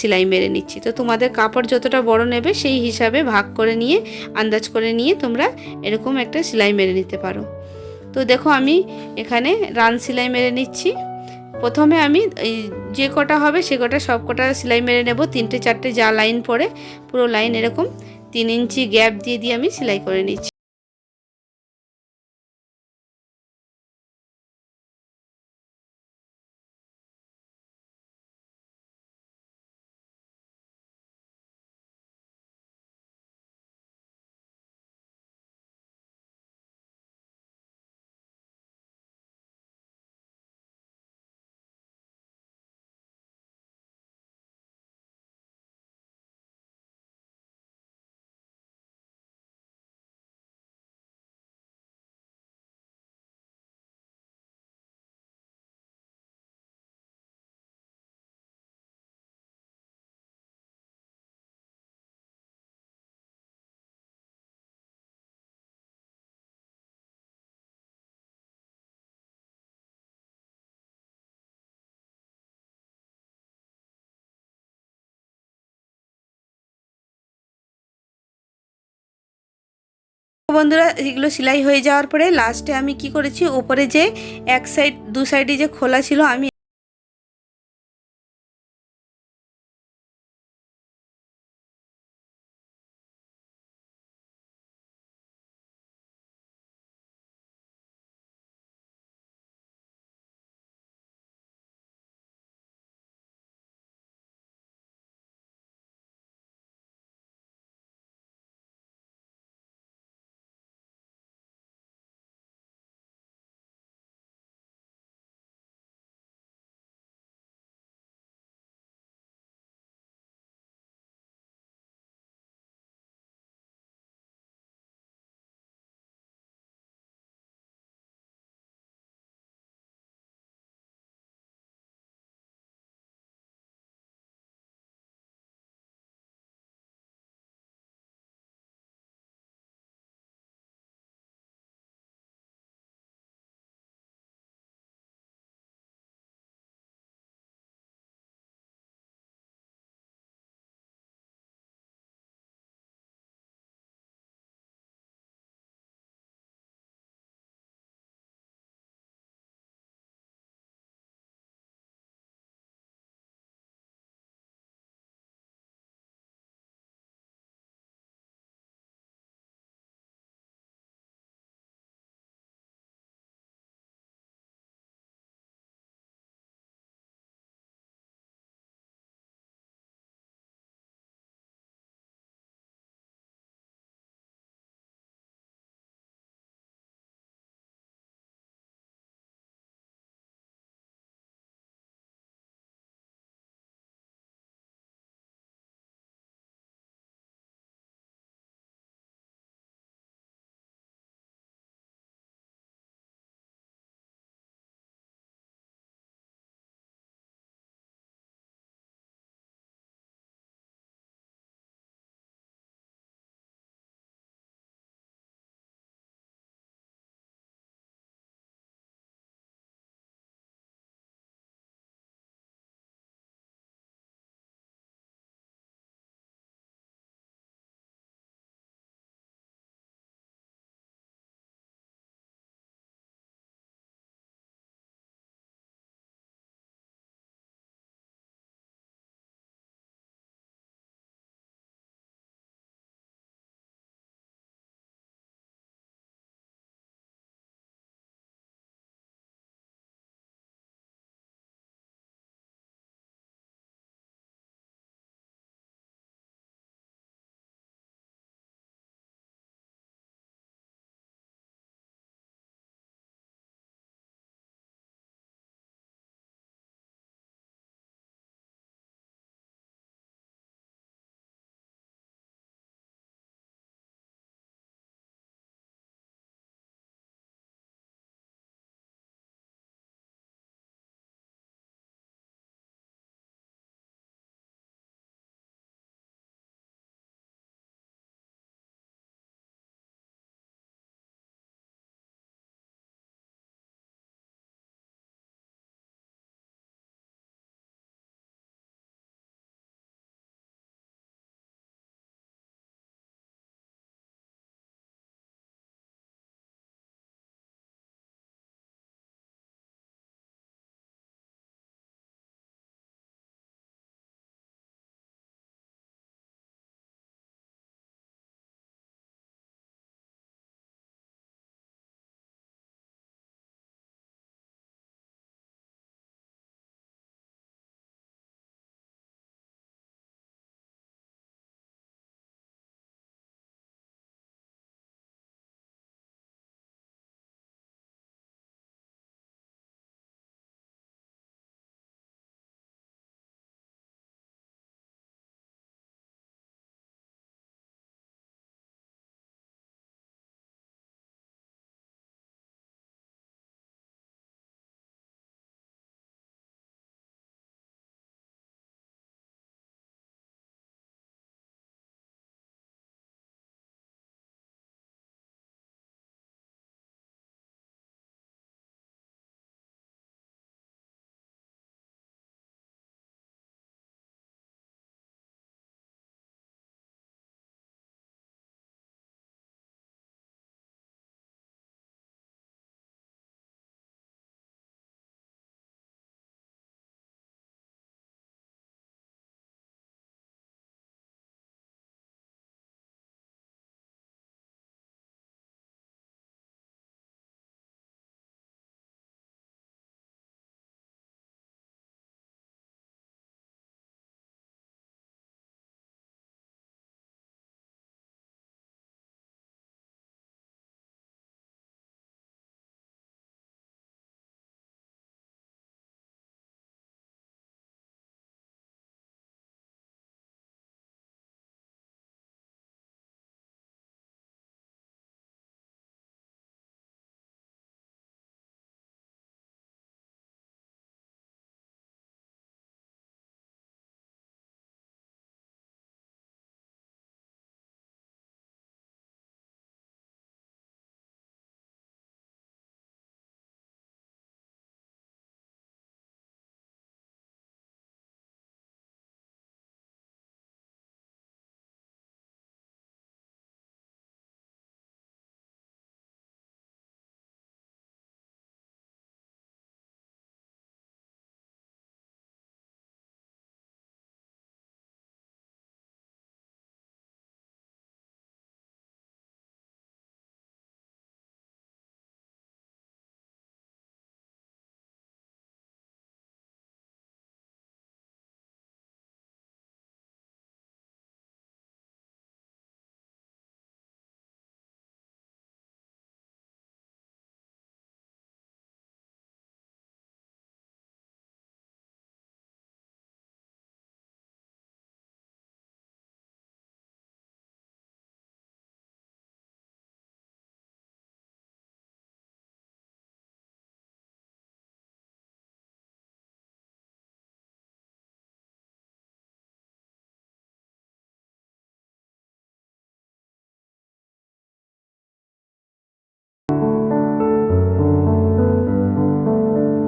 সেলাই মেরে নিচ্ছি। তো তোমাদের কাপড় যতটা বড় নেবে সেই হিসাবে ভাগ করে নিয়ে, আন্দাজ করে নিয়ে তোমরা এরকম একটা সেলাই মেরে নিতে পারো। তো দেখো আমি এখানে রান সেলাই মেরে নিচ্ছি। প্রথমে আমি এই যে কটা হবে সে কটা সব কটা সেলাই মেরে নেব। তিনটে চারটে যা লাইন পড়ে পুরো লাইন এরকম তিন ইঞ্চি গ্যাপ দিয়ে দিয়ে আমি সেলাই করে নিচ্ছি। বন্ধুরা, এগুলো সেলাই হয়ে যাওয়ার পরে লাস্টে আমি কি করেছি ওপরে যে এক সাইড দু সাইডে যে খোলা ছিল, আমি